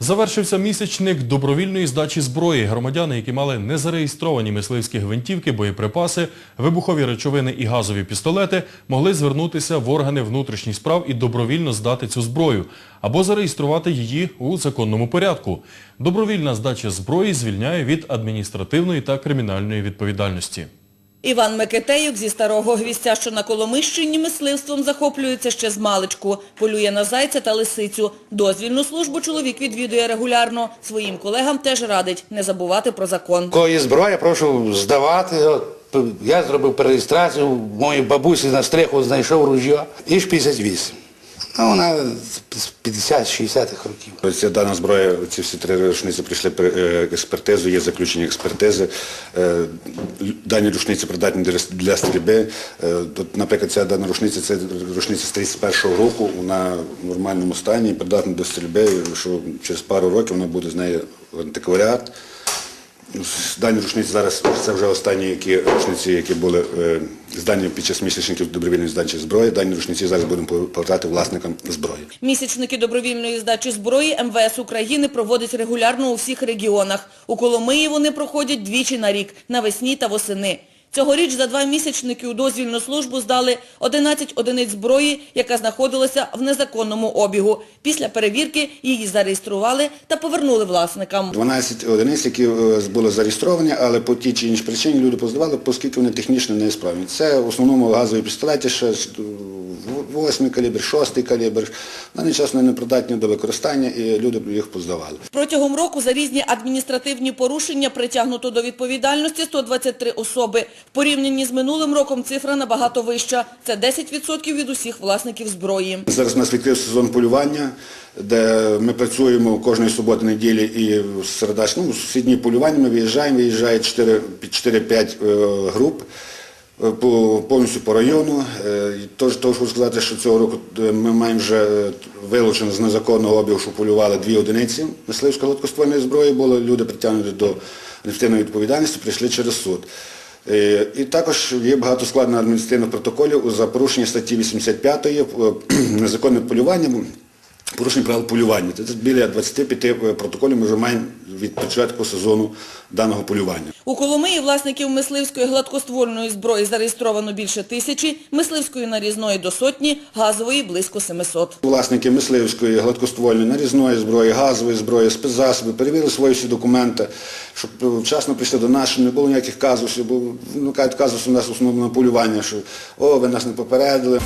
Завершився місячник добровільної здачі зброї. Громадяни, які мали незареєстровані мисливські гвинтівки, боєприпаси, вибухові речовини і газові пістолети, могли звернутися в органи внутрішніх справ і добровільно здати цю зброю або зареєструвати її у законному порядку. Добровільна здача зброї звільняє від адміністративної та кримінальної відповідальності. Іван Микитеюк зі Старого Гвістя, що на Коломищині мисливством захоплюється ще з маличку. Полює на зайця та лисицю. Дозвільну службу чоловік відвідує регулярно. Своїм колегам теж радить не забувати про закон. Коли зброя, прошу здавати. Я зробив перереєстрацію, моїй бабусі на стриху знайшов ружьо. І ж 58. Ну, вона з 50-60-х років. Ця дана зброя, ці всі три рушниці прийшли при е, експертизу, є заключені експертизи. Е, Дані рушниці придатні для- для стрільби. Е, Наприклад, ця дана рушниця, це рушниця з 31-го року, вона в нормальному стані, придатна до стрільби, що через пару років вона буде з нею антикваріат. Дані рушниці зараз це вже останні які рушниці, які були е, здані під час місячників добровільної здачі зброї. Дані рушниці зараз будемо повертати власникам зброї. Місячники добровільної здачі зброї МВС України проводить регулярно у всіх регіонах. У Коломиї вони проходять двічі на рік – навесні та восени. Цьогоріч за два місячники у дозвільну службу здали 11 одиниць зброї, яка знаходилася в незаконному обігу. Після перевірки її зареєстрували та повернули власникам. 12 одиниць, які е, були зареєстровані, але по тій чи іншій причині люди поздавали, оскільки вони технічно неісправні. Це в основному газові пістолети, ще 8 калібр, 6 калібр. Вони непридатні до використання і люди їх поздавали. Протягом року за різні адміністративні порушення притягнуто до відповідальності 123 особи. В порівнянні з минулим роком цифра набагато вища. Це 10% від усіх власників зброї. Зараз у нас відкрився сезон полювання, де ми працюємо кожної суботи, неділі і в середа, ну, в всі дні полювання ми виїжджаємо, виїжджає 4 4-5 е, груп. Е, По, повністю по району. Е, Тож, тож хочу сказати, що цього року е, ми маємо вже вилучено з незаконного обігу, що полювали дві одиниці мисливської гладкоствольної зброї, були люди притягнуті до адміністративної відповідальності, прийшли через суд. І також є багато складено адміністративних протоколів за порушення статті 85 е, незаконне полювання, порушення правил полювання. Це біля 25 протоколів ми вже маємо від початку сезону даного полювання. У Коломиї власників мисливської гладкоствольної зброї зареєстровано більше тисячі, мисливської нарізної до сотні, газової близько 700. Власники мисливської, гладкоствольної, нарізної зброї, газової зброї, спецзасоби перевірили свої всі документи, щоб е, вчасно прийшли до нас, щоб не було ніяких казусів, бо ну, кажуть, казус у нас в на полювання, що о, ви нас не попередили.